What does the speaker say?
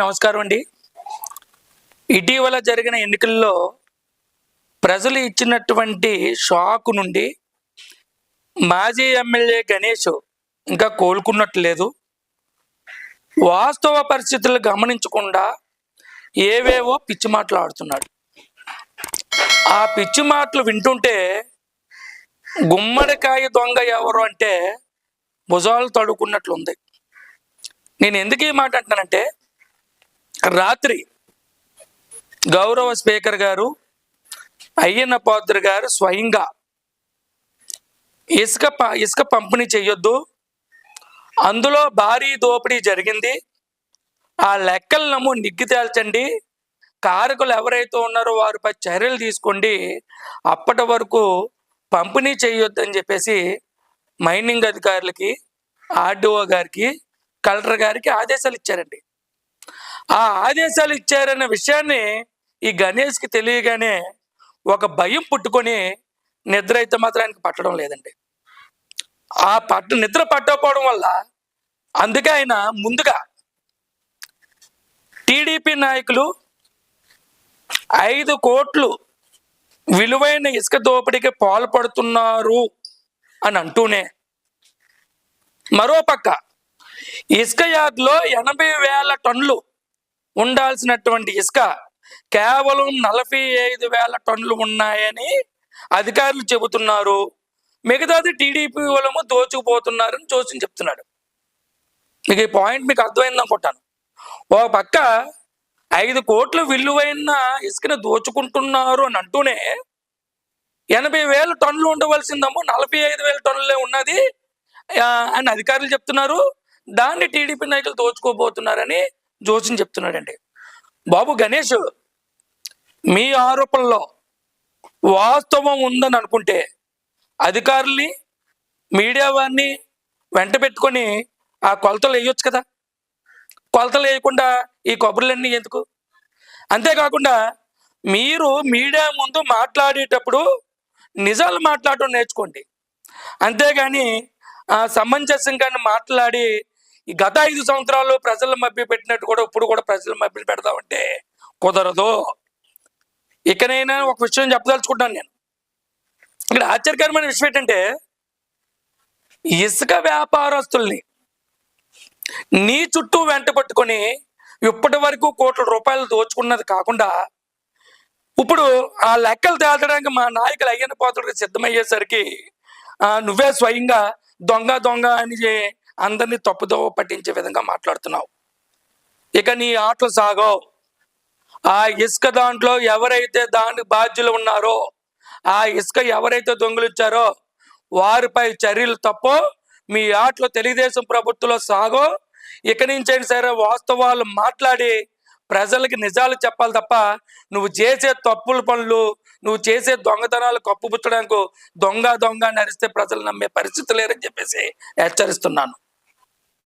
నమస్కారం అండి. ఇటీవల జరిగిన ఎన్నికల్లో ప్రజలు ఇచ్చినటువంటి షాక్ నుండి మాజీ ఎమ్మెల్యే గణేష్ ఇంకా కోలుకున్నట్లేదు. వాస్తవ పరిస్థితులు గమనించకుండా ఏవేవో పిచ్చి మాటలు ఆడుతున్నాడు. ఆ పిచ్చి మాటలు వింటుంటే గుమ్మడికాయ దొంగ ఎవరు అంటే భుజాలు తడుకున్నట్లుంది. నేను ఎందుకు ఈ మాట అంటున్నానంటే రాత్రి గౌరవ స్పీకర్ గారు అయ్యన్న పాత్ర గారు స్వయంగా ఇసుక ఇసుక పంపిణీ చేయొద్దు. అందులో భారీ దోపిడీ జరిగింది. ఆ లెక్కలను నిగ్గి తేల్చండి. కారకులు ఎవరైతే ఉన్నారో వారిపై చర్యలు తీసుకోండి. అప్పటి వరకు పంపిణీ చేయొద్దని చెప్పేసి మైనింగ్ అధికారులకి ఆర్డీఓ గారికి కలెక్టర్ గారికి ఆదేశాలు ఇచ్చారండి. ఆ ఆదేశాలు ఇచ్చారన్న విషయాన్ని ఈ గణేష్కి తెలియగానే ఒక భయం పుట్టుకొని నిద్ర అయితే మాత్రం ఆయనకి పట్టడం లేదండి. ఆ పట్ట నిద్ర పట్టకపోవడం వల్ల అందుకే ఆయన ముందుగా టీడీపీ నాయకులు ఐదు కోట్లు విలువైన ఇసుక దోపిడీకి పాల్పడుతున్నారు అని అంటూనే మరోపక్క ఇసుక యార్డ్లో ఎనభై వేల టన్నులు ఉండాల్సినటువంటి ఇసుక కేవలం నలభై ఐదు వేల టన్నులు ఉన్నాయని అధికారులు చెబుతున్నారు. మిగతాది టీడీపీ వాళ్ళము దోచుకుపోతున్నారని జోసి చెప్తున్నాడు. మీకు ఈ పాయింట్ మీకు అర్థమైంది అనుకుంటాను. ఒక పక్క ఐదు కోట్లు విలువైన ఇసుకని దోచుకుంటున్నారు అని అంటూనే ఎనభై వేల టన్నులు ఉండవలసిందేమో నలభై ఐదు వేల టన్నులే ఉన్నది అని అధికారులు చెప్తున్నారు. దాన్ని టీడీపీ నాయకులు దోచుకోబోతున్నారని జోసిని చెప్తున్నాడండి. బాబు గణేష్ మీ ఆరోపణలో వాస్తవం ఉందని అనుకుంటే అధికారుల్ని మీడియా వారిని వెంట పెట్టుకొని ఆ కొలతలు వేయొచ్చు కదా? కొలతలు వేయకుండా ఈ కొబ్బరిలన్నీ ఎందుకు? అంతేకాకుండా మీరు మీడియా ముందు మాట్లాడేటప్పుడు నిజాలు మాట్లాడటం నేర్చుకోండి. అంతేగాని ఆ, సమంజసంగా మాట్లాడి ఈ గత ఐదు సంవత్సరాలు ప్రజల మభ్య పెట్టినట్టు కూడా ఇప్పుడు కూడా ప్రజల మభ్యలు పెడదామంటే కుదరదు. ఇకనైనా ఒక విషయం చెప్పదలుచుకుంటాను నేను. ఇక్కడ ఆశ్చర్యకరమైన విషయం ఏంటంటే ఇసుక వ్యాపారస్తుల్ని నీ చుట్టూ వెంట పట్టుకొని ఇప్పటి వరకు కోట్ల రూపాయలు దోచుకున్నది కాకుండా ఇప్పుడు ఆ లెక్కలు తేల్చడానికి మా నాయకులు అయ్యన పాత్రుడికి సిద్ధమయ్యేసరికి ఆ, నువ్వే స్వయంగా దొంగ దొంగ అని అందరినీ తప్పుదోవ పట్టించే విధంగా మాట్లాడుతున్నావు. ఇక నీ ఆటలు సాగో ఆ ఇసుక దాంట్లో ఎవరైతే దాని బాధ్యులు ఉన్నారో ఆ ఇసుక ఎవరైతే దొంగిలించారో వారిపై చర్యలు తప్పో మీ ఆటలో తెలుగుదేశం ప్రభుత్వంలో సాగో ఇక నుంచైనా సరే వాస్తవాలు మాట్లాడి ప్రజలకి నిజాలు చెప్పాలి తప్ప నువ్వు చేసే తప్పుల పనులు నువ్వు చేసే దొంగతనాలు కప్పుపుచ్చడానికి దొంగ దొంగ నరిస్తే ప్రజలు నమ్మే పరిస్థితి లేరని చెప్పేసి హెచ్చరిస్తున్నాను.